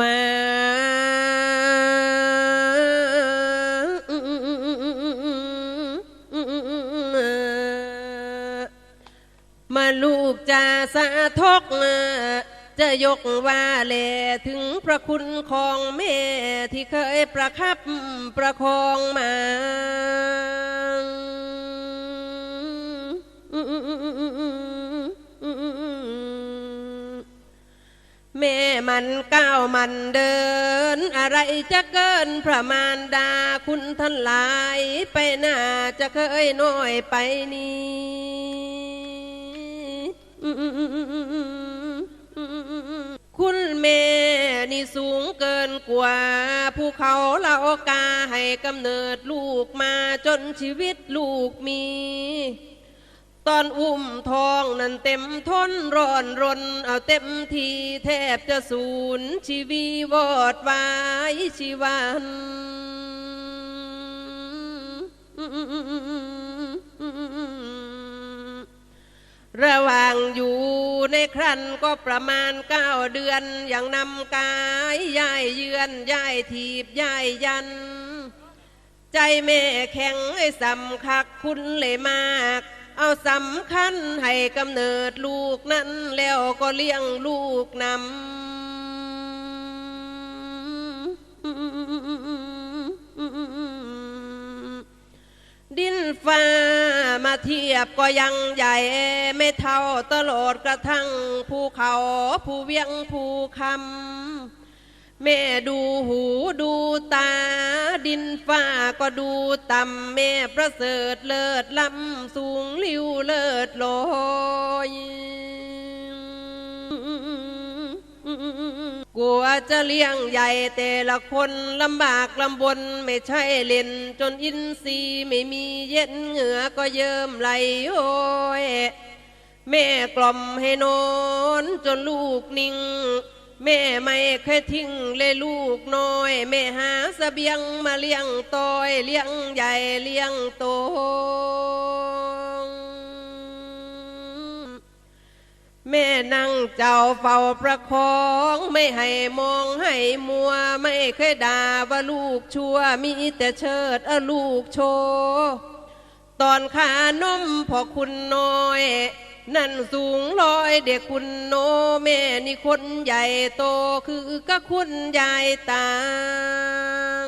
มามาลูกจะสะทกจะยกว่าแลถึงพระคุณของแม่ที่เคยประคับประคองมา แม่มันก้าวมันเดิน อะไรจะเกินพระมารดาคุณท่านหลายไปหน้าจะเคยน้อยไปนี้คุณแม่นี่สูงเกินกว่าภูเขาเหล่ากาให้กำเนิดลูกมาจนชีวิตลูกมี ตอนอุ้มทองนั้นเต็มทนร้อนรน เอาเต็มทีแทบจะสูญชีวีวอดวายชีวันระหว่างอยู่ในครันก็ประมาณเก้าเดือน อย่างนำกายย่ายเยือนย่ายทีบย่ายยัน ใจแม่แข็งไอ้สำคักคุณเลยมาก เอาสำคัญให้กำเนิดลูกนั้นแล้วก็เลี้ยงลูกนำดินฟ้ามาเทียบก็ยังใหญ่ไม่เท่าตลอดกระทั่งภูเขาภูเวียงภูคำ แม่ดูหูดูตา ดินฟ้าก็ดูต่ำแม่ประเสริฐเลิศล้ำสูงลิ้วเลิศลอยกลัวจะเลี้ยงใหญ่แต่ละคนลำบากลำบนไม่ใช่เล่น จนอินทรีย์ไม่มีเย็นเหงื่อก็เยิ้มไหลโอ้ยแม่กล่อมให้นอนจนลูกนิ่ง แม่ไม่เคยทิ้งเลยลูกน้อย แม่หาเสบียงมาเลี้ยงตอย เลี้ยงใหญ่เลี้ยงโตแม่นั่งเจ้าเฝ้าประคองไม่ให้มองให้มัว ไม่เคยด่าว่าลูกชั่ว มีแต่เชิดเอลูกโชว์ตอนขานมพอคุณน้อย นั่นสูงลอยเด็กคุณโนแม่นี่คนใหญ่โตคือก็คุณยายตาง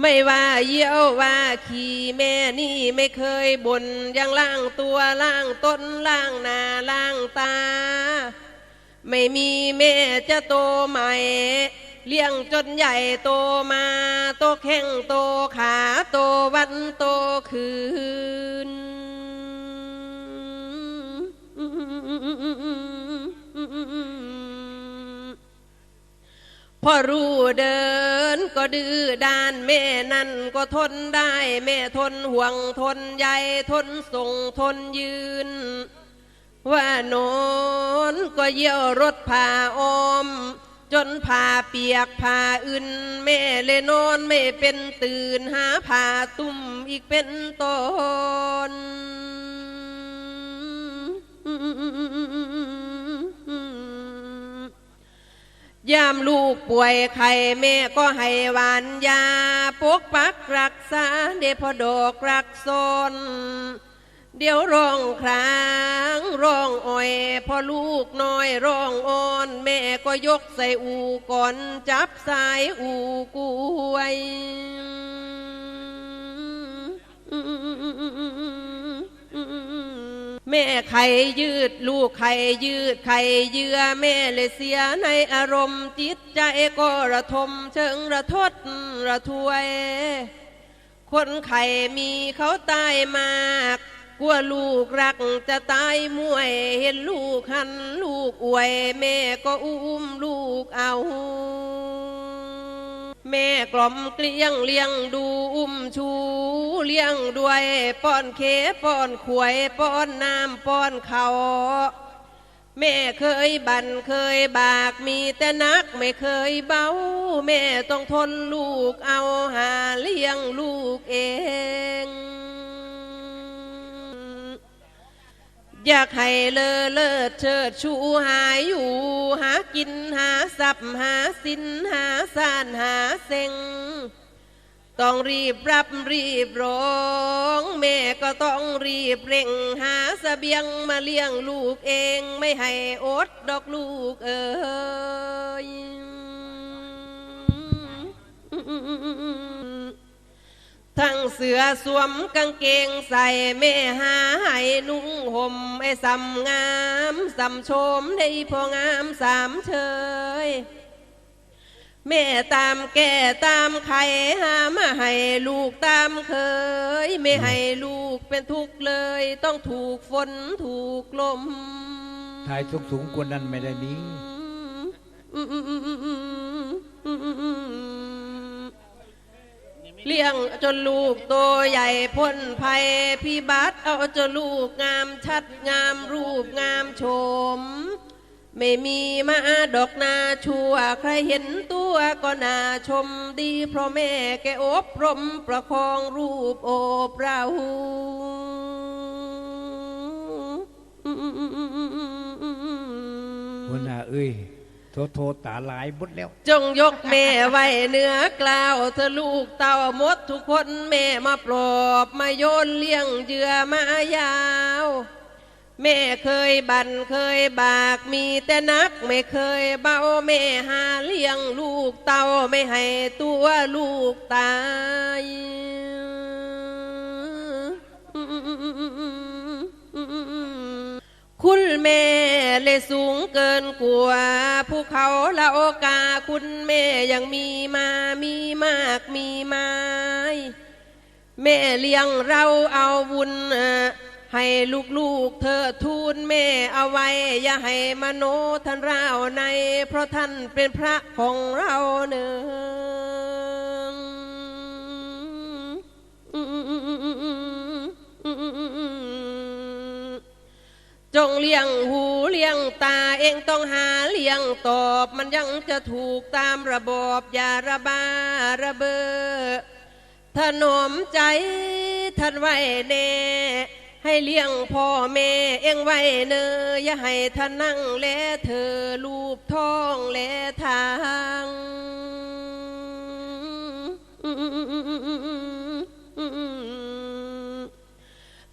ไม่ว่าเยี่ยวว่าขี่แม่นี่ไม่เคยบน่นยังล่างตัวล่างต้นล่างหนาล่างตา ไม่มีแม่จะโตใหม่ เลี้ยงจนใหญ่โตมาโตแข้งโตขาโตวันโตคืนพอรู้เดินก็ดื้อด้านแม่นั่นก็ทนได้ แม่ทนห่วงทนใยทนส่งทนยืน ว่านอนก็เยี่ยวรถผ่าออม จนผ่าเปียกผ่าอื่นแม่เลยนอนไม่เป็นตื่นหาผ่าตุ่มอีกเป็นตนยามลูกป่วยไข้แม่ก็ให้หวานยาปกปักรักษาเดพอดอกรักซน เดี๋ยวร้องครางร้องอ่อยพอลูกน้อยร้องอ่อน แม่ก็ยกใส่อูก่อนจับสายอูกวยแม่ไข่ยืดลูกไข่ยืดไข่เยื่อแม่เลยเสียในอารมณ์จิตใจก็ระทมเชิงระทดระทวย คนไข่มีเขาตายมาก กลัวลูกรักจะตายมวยเห็นลูกหันลูกอวย แม่ก็อุ้มลูกเอา แม่กล่อมเกลี้ยงเลี้ยงดูอุ้มชูเลี้ยงด้วยป้อนเคป้อนขวยป้อนน้ำป้อนเขาแม่เคยบันเคยบากมีแต่นักไม่เคยเบา แม่ต้องทนลูกเอาหาเลี้ยงลูกเอง อยากให้เลอเลิศเชิดชูหายอยู่ หากินหาสับหาสินหาสานหาเซ็ง ต้องรีบรับรีบร้อง แม่ก็ต้องรีบเร่ง หาเสบียงมาเลี้ยงลูกเองไม่ให้อดดอกลูกเอ้ย ทั้งเสือสวมกางเกงใส่แม่หาให้นุ่งห่มไอ้สำงามสำชมได้พองามสามเชยแม่ตามแก่ตามไข่หามาให้ลูกตามเคย ไม่ให้ลูกเป็นทุกข์เลย ต้องถูกฝนถูกลม ทายสูงสูงๆกว่านั้นไม่ได้มี เลี้ยงจนลูกโตใหญ่พ้นภัยพิบัติเอาจนลูกงามชัดงามรูปงามโฉมไม่มีมาดอกนาชัวใครเห็นตัวก็น่าชมดีเพราะแม่แกอบรมประคองรูปโอบเราหัวหน้าเอ้ย โทโทตาลายบดแล้ว จงยกแม่ไว้เหนือกล่าวเธอลูกเต่าหมดทุกคนแม่มาปลอบมาโยนเลี้ยงเยื่อมายาว แม่เคยบันเคยบากมีแต่นักไม่เคยเบาแม่หาเลี้ยงลูกเต่าไม่ให้ตัวลูกตายคุณแม่ เลสูงเกินกว่าภูเขาละโอกาคุณแม่ยังมีมามีมากมีไม้แม่เลี้ยงเราเอาบุญให้ลูกๆเธอทูลแม่เอาไว้ อย่าให้มโนท่านเราใน เพราะท่านเป็นพระของเราเนื้อ จงเลี้ยงหูเลี้ยงตาเองต้องหาเลี้ยงตอบ มันยังจะถูกตามระบอบอย่าระบาระเบอถนอมใจท่านไว้แน่ให้เลี้ยงพ่อแม่เองไว้เนออย่าให้ท่านนั่งและเธอลูบท้องและทา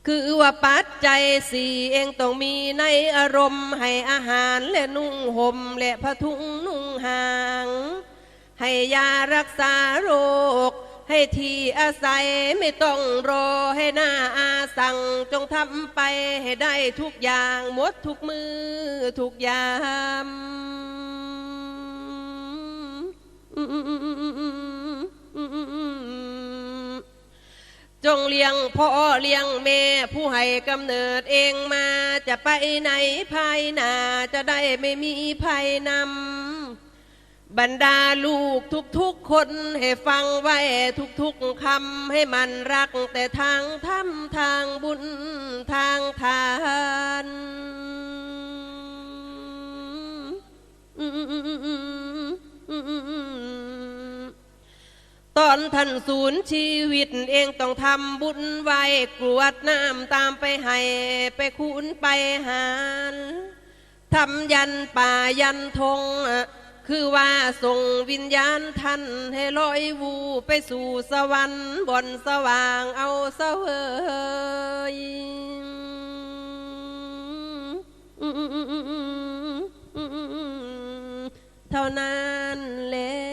คือว่าปัจจัยสี่เองต้องมีในอารมณ์ให้อาหารและนุ่งห่มและผ้าถุงนุ่งห่าง ให้ยารักษาโรค ให้ที่อาศัยไม่ต้องรอให้หน้าอาสั่งจงทำไปให้ได้ทุกอย่างหมดทุกมือทุกยาม จงเลี้ยงพ่อเลี้ยงแม่ผู้ให้กำเนิดเองมาจะไปไหนภายหน้าจะได้ไม่มีภัยนำบรรดาลูกทุกๆคนให้ฟังไว้ทุกๆคำให้มันรักแต่ทางธรรมทางบุญทางทาน ตอนท่านศูนย์ชีวิตเองต้องทำบุญไว้กรวดน้ำตามไปให้ไปคูนไปหารทำยันป่ายันธงคือว่าส่งวิญญาณท่านให้ลอยวูไปสู่สวรรค์บนสว่างเอาเสวยเท่านั้นแหละ